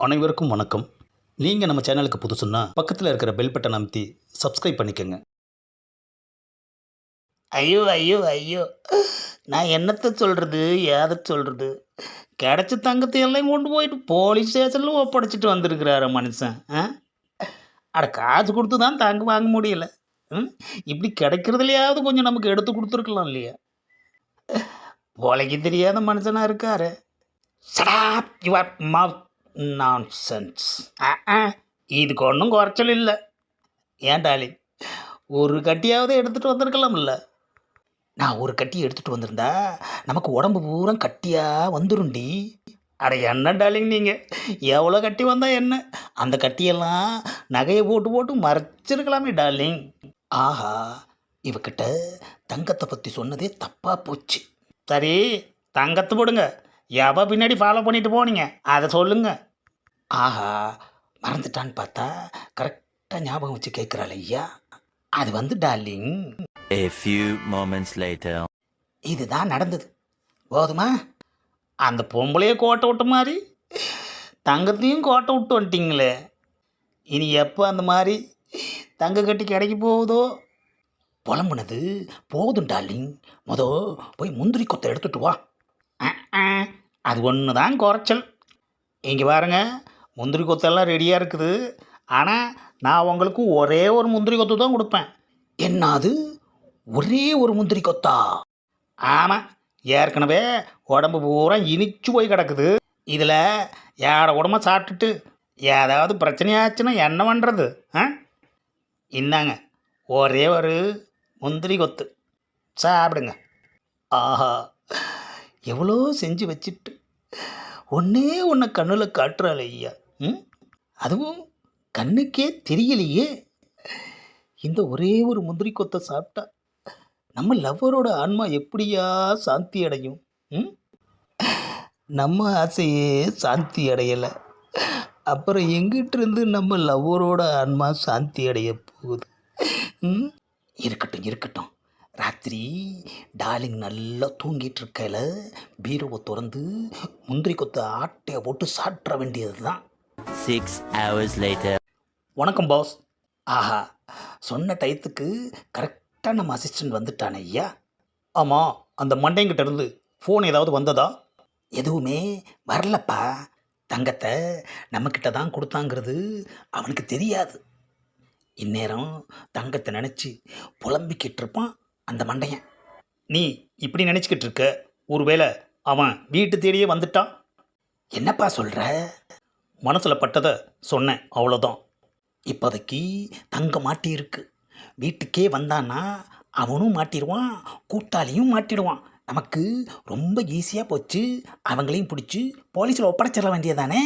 அனைவருக்கும் வணக்கம். நீங்கள் நம்ம சேனலுக்கு புதுசுன்னா பக்கத்தில் இருக்கிற பெல் பட்டன் அமைத்தி சப்ஸ்கிரைப் பண்ணிக்கோங்க. ஐயோ ஐயோ ஐயோ. நான் என்னத்தை சொல்கிறது ஏதை சொல்கிறது கிடச்ச தங்கத்தை எல்லாம் கொண்டு போயிட்டு போலீஸ் ஸ்டேஷனில் ஒப்படைச்சிட்டு வந்திருக்கிறாரு மனுஷன் ஆ? அட காசு கொடுத்து தான் தங்க வாங்க முடியல. ம்? இப்படி கிடைக்கிறதுலையாவது கொஞ்சம் நமக்கு எடுத்து கொடுத்துருக்கலாம் இல்லையா? போலைக்கு தெரியாத மனுஷனாக இருக்காரு. சடாப் யுவர் மவுத் நான் சென்ஸ் இதுக்கு ஒன்றும் குறைச்சல் இல்லை. ஏன் டாலிங் ஒரு கட்டியாவது எடுத்துகிட்டு வந்திருக்கலாம்ல. நான் ஒரு கட்டி எடுத்துகிட்டு வந்திருந்தா நமக்கு உடம்பு பூரா கட்டியாக வந்துருண்டி அட என்ன டாலிங் நீங்கள் எவ்வளோ கட்டி வந்தால் என்ன? அந்த கட்டியெல்லாம் நகையை போட்டு போட்டு மறைச்சிருக்கலாமே டார்லிங். ஆஹா இவக்கிட்ட தங்கத்தை பற்றி சொன்னதே தப்பாக போச்சு. சரி தங்கத்தை போடுங்க. எவ பின்னாடி ஃபாலோ பண்ணிட்டு போனீங்க? அதை சொல்லுங்க. ஆஹா மறந்துட்டான்னு பார்த்தா கரெக்டாக ஞாபகம் வச்சு கேட்குறாள் ஐயா. அது வந்து darling A few moments later. இதுதான் நடந்தது. போதுமா? அந்த பொம்பளைய கோட்டை விட்ட மாதிரி தங்கத்தையும் கோட்டை விட்டு வந்துட்டீங்களே. இனி எப்போ அந்த மாதிரி தங்க கட்டி கிடைக்க போகுதோ? புலம்புனது போதும் டார்லிங் மொத போய் முந்திரி கொத்தை எடுத்துட்டு வா. அது ஒன்று தான் குறைச்சல். இங்கே பாருங்கள் முந்திரி கொத்தெல்லாம் ரெடியாக இருக்குது. ஆனால் நான் உங்களுக்கு ஒரே ஒரு முந்திரி கொத்து தான் கொடுப்பேன். என்னது? ஒரே ஒரு முந்திரி கொத்தா? ஆமாம் ஏற்கனவே உடம்பு பூரா இனிச்சு போய் கிடக்குது. இதில் யார உடம்ப சாப்பிட்டுட்டு ஏதாவது பிரச்சனையாச்சுன்னா என்ன பண்ணுறது ஆ இந்தாங்க ஒரே ஒரு முந்திரி கொத்து. சாப்பிடுங்க. ஆஹா. எவ்வளோ செஞ்சு வச்சுட்டு ஒன்றே ஒன்று கண்ணில் காட்டுறாள் ஐயா. ம்? அதுவும் கண்ணுக்கே தெரியலையே. இந்த ஒரே ஒரு முந்திரி கொத்தை சாப்பிட்டா நம்ம லவ்வரோட ஆன்மா எப்படியா சாந்தி அடையும்? ம்? நம்ம ஆசையே சாந்தி அடையலை. அப்புறம் எங்கிட்ட இருந்து நம்ம லவ்வரோட ஆன்மா சாந்தி அடைய போகுது? ம்? இருக்கட்டும் இருக்கட்டும். ராத்திரி டார்லிங் நல்லா தூங்கிட்டு இருக்கையில் பீரோவை திறந்து முந்திரி கொத்த ஆட்டையை போட்டு சாப்பிட்ற வேண்டியது தான் Six hours later. வணக்கம் பாஸ் ஆஹா சொன்ன டயத்துக்கு கரெக்டாக நம்ம அசிஸ்டன்ட் வந்துட்டானே ஐயா. ஆமாம் அந்த மண்டைங்கிட்ட இருந்து ஃபோன் ஏதாவது வந்ததா? எதுவுமே வரலப்பா. தங்கத்தை நம்மக்கிட்ட தான் கொடுத்தாங்கிறது அவனுக்கு தெரியாது. இந்நேரம் தங்கத்தை நினச்சி புலம்பிக்கிட்டு இருப்பான் அந்த மண்டையன். நீ இப்படி நினச்சிக்கிட்டு இருக்க ஒருவேளை அவன் வீட்டு தேடியே வந்துட்டான்? என்னப்பா சொல்கிற மனசில் பட்டதை சொன்னேன் அவ்வளோதான் இப்போதைக்கு தங்க மாட்டியிருக்கு. வீட்டுக்கே வந்தான்னா அவனும் மாட்டிடுவான் கூட்டாளியும் மாட்டிடுவான். நமக்கு ரொம்ப ஈஸியாக போச்சு. அவங்களையும் பிடிச்சி போலீஸில் ஒப்படைச்சிட வேண்டியதானே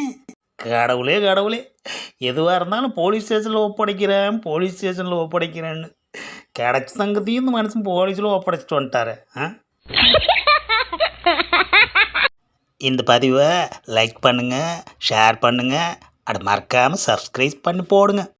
கடவுளே கடவுளே. எதுவாக இருந்தாலும் போலீஸ் ஸ்டேஷனில் ஒப்படைக்கிறேன் போலீஸ் ஸ்டேஷனில் ஒப்படைக்கிறேன்னு. கிடச்ச தங்கத்தையும் இந்த மனுஷன் போலீஸில் ஒப்படைச்சிட்டு வந்துட்டாரு. ஆ? இந்த பதிவை லைக் பண்ணுங்கள் ஷேர் பண்ணுங்கள் அதை மறக்காமல் சப்ஸ்கிரைப் பண்ணி போடுங்க.